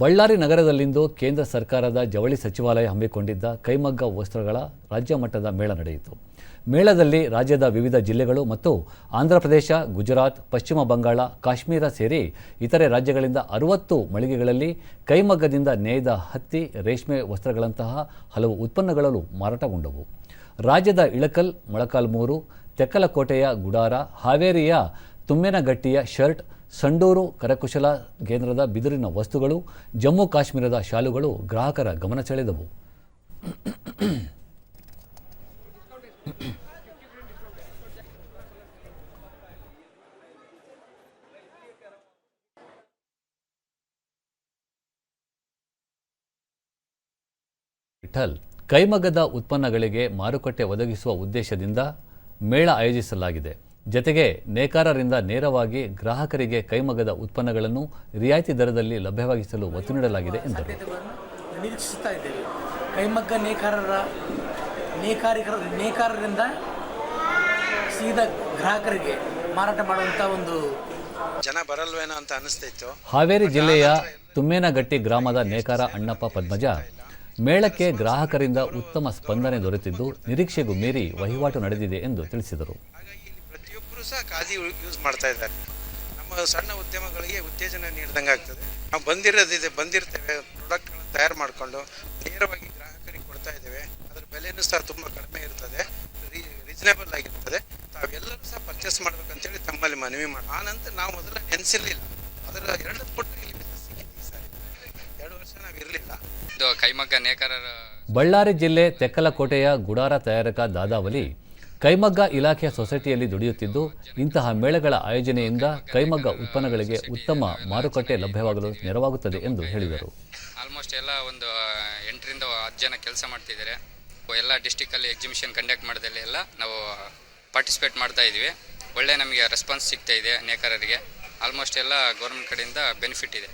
ಬಳ್ಳಾರಿ ನಗರದಲ್ಲಿಂದು ಕೇಂದ್ರ ಸರ್ಕಾರದ ಜವಳಿ ಸಚಿವಾಲಯ ಹಮ್ಮಿಕೊಂಡಿದ್ದ ಕೈಮಗ್ಗ ವಸ್ತ್ರಗಳ ರಾಜ್ಯ ಮಟ್ಟದ ಮೇಳ ನಡೆಯಿತು. ಮೇಳದಲ್ಲಿ ರಾಜ್ಯದ ವಿವಿಧ ಜಿಲ್ಲೆಗಳು ಮತ್ತು ಆಂಧ್ರಪ್ರದೇಶ ಗುಜರಾತ್, ಪಶ್ಚಿಮ ಬಂಗಾಳ, ಕಾಶ್ಮೀರ ಸೇರಿ ಇತರೆ ರಾಜ್ಯಗಳಿಂದ ಅರವತ್ತು ಮಳಿಗೆಗಳಲ್ಲಿ ಕೈಮಗ್ಗದಿಂದ ನೇಯ್ದ ಹತ್ತಿ, ರೇಷ್ಮೆ ವಸ್ತ್ರಗಳಂತಹ ಹಲವು ಉತ್ಪನ್ನಗಳು ಮಾರಾಟಗೊಂಡವು. ರಾಜ್ಯದ ಇಳಕಲ್, ಮೊಳಕಾಲ್ಮೂರು, ತೆಕ್ಕಲಕೋಟೆಯ ಗುಡಾರ, ಹಾವೇರಿಯ ತುಮ್ಮೆನಗಟ್ಟಿಯ ಶರ್ಟ್ ಸಂಡೂರು, ಕರಕುಶಲ, ಕೇಂದ್ರದ ಬಿದಿರಿನ ವಸ್ತುಗಳು, ಜಮ್ಮು ಕಾಶ್ಮೀರದ ಶಾಲುಗಳು ಗ್ರಾಹಕರ ಗಮನ ಸೆಳೆದವು. ವಿಠಲ್, ಕೈಮಗ್ಗದ ಉತ್ಪನ್ನಗಳಿಗೆ ಮಾರುಕಟ್ಟೆ ಒದಗಿಸುವ ಉದ್ದೇಶದಿಂದ ಮೇಳ ಆಯೋಜಿಸಲಾಗಿದೆ. ಜತೆಗೆ ನೇಕಾರರಿಂದ ನೇರವಾಗಿ ಗ್ರಾಹಕರಿಗೆ ಕೈಮಗ್ಗದ ಉತ್ಪನ್ನಗಳನ್ನು ರಿಯಾಯಿತಿ ದರದಲ್ಲಿ ಲಭ್ಯವಾಗಿಸಲು ಒತ್ತು ನೀಡಲಾಗಿದೆ ಎಂದರು. ನಿರೀಕ್ಷಿಸ್ತಾ ಇದ್ದೇವೆ. ಕೈಮಗ್ಗ ನೇಕಾರರ ನೇಕಾರಿಕರ ನೇಕಾರರಿಂದ ಸೀದಾ ಗ್ರಾಹಕರಿಗೆ ಮಾರಾಟ ಮಾಡುವಂಥ ಒಂದು ಜನ ಬರಲ್ವೇನೋ ಅಂತ ಅನಿಸ್ತಿತ್ತು ಹಾವೇರಿ ಜಿಲ್ಲೆಯ ತುಮ್ಮೇನಗಟ್ಟಿ ಗ್ರಾಮದ ನೇಕಾರ ಅಣ್ಣಪ್ಪ ಪದ್ಮಜ ಮೇಳಕ್ಕೆ ಗ್ರಾಹಕರಿಂದ ಉತ್ತಮ ಸ್ಪಂದನೆ ದೊರೆತಿದ್ದು ನಿರೀಕ್ಷೆಗೂ ಮೀರಿ ವಹಿವಾಟು ನಡೆದಿದೆ ಎಂದು ತಿಳಿಸಿದರು. ಸಹ ಖಾದಿ ಯೂಸ್ ಮಾಡ್ತಾ ಇದ್ದಾರೆ. ನಮ್ಮ ಸಣ್ಣ ಉದ್ಯಮಗಳಿಗೆ ಉತ್ತೇಜನ ನೀಡಿದಂಗೆ ಆಗ್ತದೆ. ನಾವು ಬಂದಿರೋದಿದೆ ಬಂದಿರ್ತೇವೆ. ಪ್ರಾಡಕ್ಟ್ಗಳನ್ನು ತಯಾರು ಮಾಡಿಕೊಂಡು ನೇರವಾಗಿ ಗ್ರಾಹಕರಿಗೆ ಕೊಡ್ತಾ ಇದ್ದೇವೆ. ಅದರ ಬೆಲೆನೂ ಸಹ ತುಂಬ ಕಡಿಮೆ ಇರ್ತದೆ. ರೀಸನೇಬಲ್ ಆಗಿರ್ತದೆ. ತಾವೆಲ್ಲರೂ ಸಹ ಪರ್ಚೇಸ್ ಮಾಡ್ಬೇಕಂತೇಳಿ ತಮ್ಮಲ್ಲಿ ಮನವಿ ಮಾಡಿ ಆ ನಂತರ ನಾವು ಮೊದಲ ನೆನೆಸಿರ್ಲಿಲ್ಲ. ಅದರ ಎರಡು ಪಟ್ಟು ಇಲ್ಲಿ ಸಾರಿ. ಎರಡು ವರ್ಷ ನಾವು ಇರಲಿಲ್ಲ. ಇದು ಕೈಮಗ್ಗ ನೇಕಾರರ ಬಳ್ಳಾರಿ ಜಿಲ್ಲೆ ತೆಕ್ಕಲಕೋಟೆಯ ಗುಡಾರ ತಯಾರಕ ದಾದಾವಲಿ ಕೈಮಗ್ಗ ಇಲಾಖೆಯ ಸೊಸೈಟಿಯಲ್ಲಿ ದುಡಿಯುತ್ತಿದ್ದು, ಇಂತಹ ಮೇಳಗಳ ಆಯೋಜನೆಯಿಂದ ಕೈಮಗ್ಗ ಉತ್ಪನ್ನಗಳಿಗೆ ಉತ್ತಮ ಮಾರುಕಟ್ಟೆ ಲಭ್ಯವಾಗಲು ನೆರವಾಗುತ್ತದೆ ಎಂದು ಹೇಳಿದರು. ಆಲ್ಮೋಸ್ಟ್ ಎಲ್ಲ ಒಂದು ಎಂಟರಿಂದ ಹತ್ತು ಜನ ಕೆಲಸ ಮಾಡ್ತಿದ್ದಾರೆ. ಎಲ್ಲ ಡಿಸ್ಟಿಕಲ್ಲಿ ಎಕ್ಸಿಬಿಷನ್ ಕಂಡಕ್ಟ್ ಮಾಡಿದಲ್ಲಿ ಎಲ್ಲ ನಾವು ಪಾರ್ಟಿಸಿಪೇಟ್ ಮಾಡ್ತಾ ಇದ್ದೀವಿ. ಒಳ್ಳೆ ನಮಗೆ ರೆಸ್ಪಾನ್ಸ್ ಸಿಗ್ತಾ ಇದೆ ನೇಕಾರರಿಗೆ. ಆಲ್ಮೋಸ್ಟ್ ಎಲ್ಲ ಗೌರ್ಮೆಂಟ್ ಕಡೆಯಿಂದ ಬೆನಿಫಿಟ್ ಇದೆ.